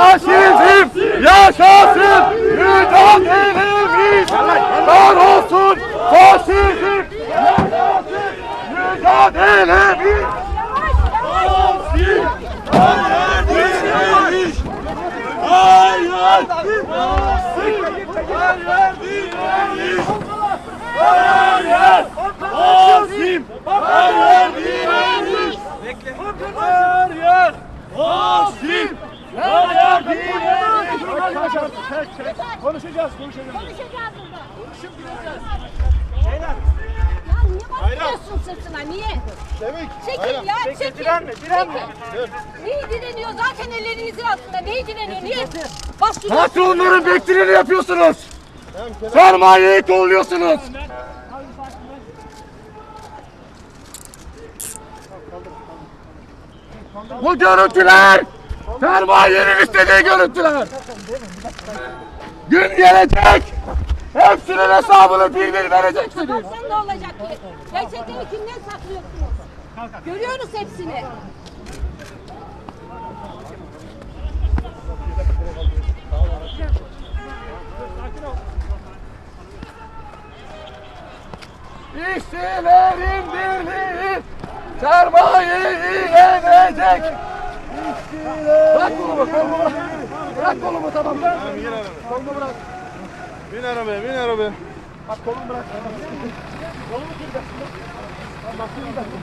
Faşizm yaşasın mücadelemiz var olsun faşizm yaşasın mücadelemiz Hayır! Hayır! Azim! Hayır direniş! Hayır! Azim! Hayır direniş! Konuşacağız, konuşacağız. Konuşacağız burada. Ya niye bakıyorsun sırtına? Niye? Çekil ya, çekil. direnme, direnme. Çekil. Neyi direniyor? Zaten ellerinizin altında. Neyi direniyor? Niye? Bastırıyorsun. Patronların beklerini yapıyorsunuz. Sermayeyi kolluyorsunuz. Bu görüntüler sermayenin istediği görüntüler. Gün gelecek. Hepsinin hesabını bir bir vereceksiniz. Baksan ne olacak ki? Gerçekleri kimden saklıyorsunuz? Görüyoruz hepsini. İşçilerin birliği sermayeyi yenecek. Bırak kolumu, kolumu bırak. Bırak kolumu tamam. Kolumu bırak. Bin arabaya, bin arabaya. Bak kolumu bırak. Kolumu kıracaksın. Tamam, bak, bir dakika.